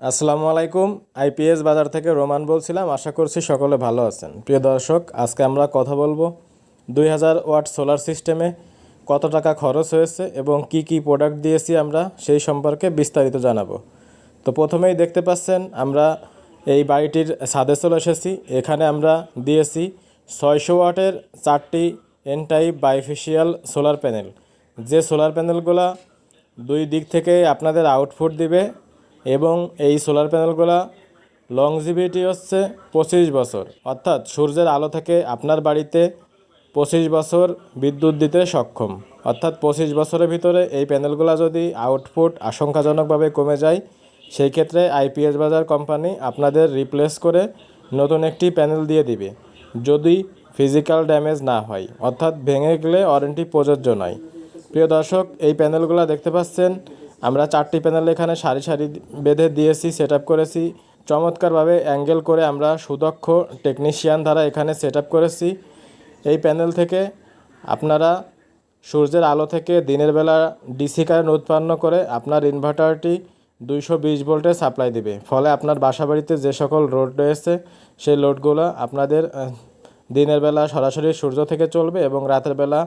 আসসালামু আলাইকুম আইপিএস বাজার থেকে রোমান বলছিলাম। আশা করছি সকলে ভালো আছেন। প্রিয় দর্শক, আজকে আমরা কথা বলব দুই হাজার ওয়াট সোলার সিস্টেমে কত টাকা খরচ হয়েছে এবং কি কি প্রোডাক্ট দিয়েছি আমরা সেই সম্পর্কে বিস্তারিত জানাব। তো প্রথমেই দেখতে পাচ্ছেন, আমরা এই বাড়িটির ছাদে চলে এসেছি। এখানে আমরা দিয়েছি ছয়শো ওয়াটের চারটি N type bifacial solar panel যে সোলার প্যানেলগুলা দুই দিক থেকে আপনাদের আউটপুট দিবে এবং এই সোলার প্যানেলগুলা লংজিভিটি হচ্ছে পঁচিশ বছর। অর্থাৎ সূর্যের আলো থেকে আপনার বাড়িতে পঁচিশ বছর বিদ্যুৎ দিতে সক্ষম। অর্থাৎ পঁচিশ বছরের ভিতরে এই প্যানেলগুলো যদি আউটপুট আশঙ্কাজনকভাবে কমে যায়, সেই ক্ষেত্রে আইপিএস বাজার কোম্পানি আপনাদের রিপ্লেস করে নতুন একটি প্যানেল দিয়ে দিবে। যদি ফিজিক্যাল ড্যামেজ না হয়, অর্থাৎ ভেঙে গেলে ওয়ারেন্টি প্রযোজ্য নয়। প্রিয় দর্শক, এই প্যানেলগুলো দেখতে পাচ্ছেন আমরা চারটি প্যানেল এখানে সারি সারি বেঁধে দিয়েছি সেট করেছি। চমৎকারভাবে অ্যাঙ্গেল করে আমরা সুদক্ষ টেকনিশিয়ান দ্বারা এখানে সেট করেছি। এই প্যানেল থেকে আপনারা সূর্যের আলো থেকে দিনের বেলা ডিসি কারেন্ট উৎপন্ন করে আপনার ইনভার্টারটি দুইশো বিশ ভোল্টে সাপ্লাই দেবে। ফলে আপনার বাসাবাড়িতে যে সকল লোড রয়েছে, সেই লোডগুলো আপনাদের দিনের বেলা সরাসরি সূর্য থেকে চলবে এবং রাতের বেলা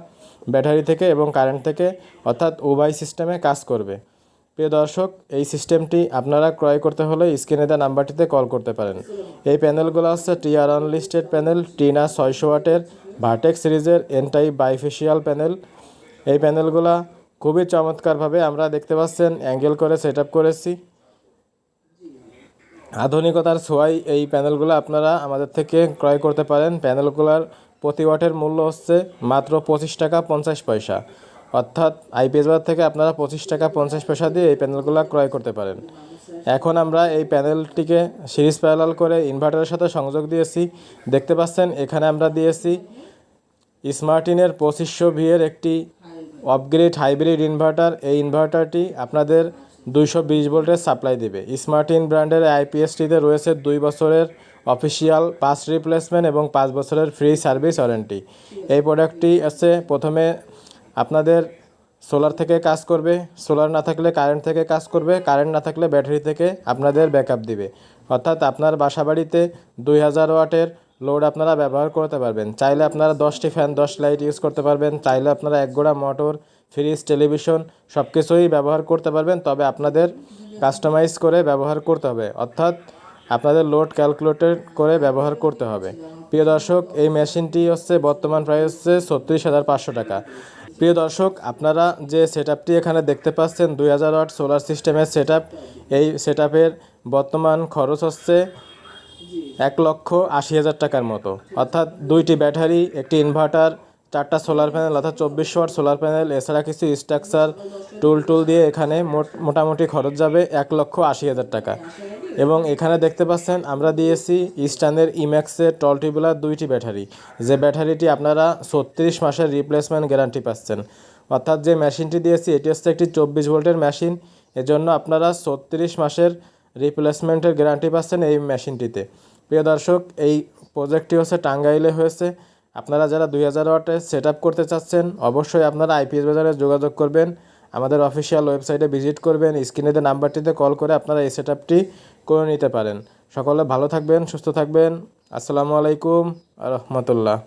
ব্যাটারি থেকে এবং কারেন্ট থেকে, অর্থাৎ উভয় সিস্টেমে কাজ করবে। প্রিয় দর্শক, এই সিস্টেমটি আপনারা ক্রয় করতে হলে স্ক্রিনে দেওয়া নাম্বারটিতে কল করতে পারেন। এই প্যানেলগুলো হচ্ছে টিআর আনলিস্টেড প্যানেল, টিনা ছয়শো ওয়াটের ভার্টেক সিরিজের এনটাই বাইফেশিয়াল প্যানেল। এই প্যানেলগুলো খুবই চমৎকারভাবে আমরা দেখতে পাচ্ছেন, অ্যাঙ্গেল করে সেট করেছি। আধুনিকতার ছোঁয়ায় এই প্যানেলগুলো আপনারা আমাদের থেকে ক্রয় করতে পারেন। প্যানেলগুলোর প্রতি ওয়াটের মূল্য হচ্ছে মাত্র পঁচিশ টাকা পঞ্চাশ পয়সা। অর্থাৎ আইপিএস বাজার থেকে আপনারা পঁচিশ টাকা পঞ্চাশ পয়সা দিয়ে এই প্যানেলগুলো ক্রয় করতে পারেন। এখন আমরা এই প্যানেলটিকে সিরিজ প্যারালাল করে ইনভার্টারের সাথে সংযোগ দিয়েছি। দেখতে পাচ্ছেন, এখানে আমরা দিয়েছি স্মার্টিনের পঁচিশশো ভিয়ের একটি আপগ্রেড হাইব্রিড ইনভার্টার এই ইনভার্টারটি আপনাদের দুইশো বিশ ভোল্টের সাপ্লাই দেবে। স্মার্টিন ব্র্যান্ডের আইপিএসটিতে রয়েছে দুই বছরের অফিসিয়াল পাস রিপ্লেসমেন্ট এবং পাঁচ বছরের ফ্রি সার্ভিস ওয়ারেন্টি এই প্রোডাক্টটি হচ্ছে প্রথমে আপনাদের সোলার থেকে কাজ করবে, সোলার না থাকলে কারেন্ট থেকে কাজ করবে, কারেন্ট না থাকলে ব্যাটারি থেকে আপনাদের ব্যাকআপ দিবে। অর্থাৎ আপনার বাসাবাড়িতে দুই হাজার ওয়াটের লোড আপনারা ব্যবহার করতে পারবেন। চাইলে আপনারা দশটি ফ্যান দশ লাইট ইউজ করতে পারবেন। চাইলে আপনারা এক গোড়া মোটর ফ্রিজ টেলিভিশন সব কিছুই ব্যবহার করতে পারবেন। তবে আপনাদের কাস্টমাইজ করে ব্যবহার করতে হবে। অর্থাৎ আপনাদের লোড ক্যালকুলেটর করে ব্যবহার করতে হবে। প্রিয় দর্শক, এই মেশিনটি হচ্ছে বর্তমান প্রাইস হচ্ছে ছত্রিশ হাজার পাঁচশো টাকা। প্রিয় দর্শক, আপনারা যে সেট এখানে দেখতে পাচ্ছেন, দুই হাজার ওয়াট সোলার সিস্টেমের সেট এই সেট বর্তমান খরচ হচ্ছে এক লক্ষ আশি হাজার টাকার মতো। অর্থাৎ দুইটি ব্যাটারি, একটি ইনভার্টার চারটা সোলার প্যানেল অর্থাৎ চব্বিশশো ওয়াট সোলার প্যানেল এছাড়া কিছু স্ট্রাকচার টুল টুল দিয়ে এখানে মোট- মোটামুটি খরচ যাবে এক লক্ষ আশি হাজার টাকা। এবং এখানে দেখতে পাচ্ছেন, আমরা দিয়েছি ইস্টার্নের ইম্যাক্সের টল টিউবুলার দুইটি ব্যাটারি। যে ব্যাটারিটি আপনারা ছত্রিশ মাসের রিপ্লেসমেন্ট গ্যারান্টি পাচ্ছেন। অর্থাৎ যে মেশিনটি দিয়েছি, এটি হচ্ছে একটি চব্বিশ ভোল্টের মেশিন এজন্য আপনারা ছত্রিশ মাসের রিপ্লেসমেন্টের গ্যারান্টি পাচ্ছেন এই মেশিনটিতে প্রিয় দর্শক, এই প্রজেক্টটি হচ্ছে টাঙ্গাইলে হয়েছে। আপনারা যারা দুই হাজার ওয়াটে সেট করতে চাচ্ছেন, অবশ্যই আপনারা আইপিএস বাজারে যোগাযোগ করবেন। আমাদের অফিসিয়াল ওয়েবসাইটে ভিজিট করবেন। স্ক্রিনেতে নাম্বারটিতে কল করে আপনারা এই সেট করে নিতে পারেন। সকলে ভালো থাকবেন সুস্থ থাকবেন। আসসালামু আলাইকুম রহমতুল্লাহ।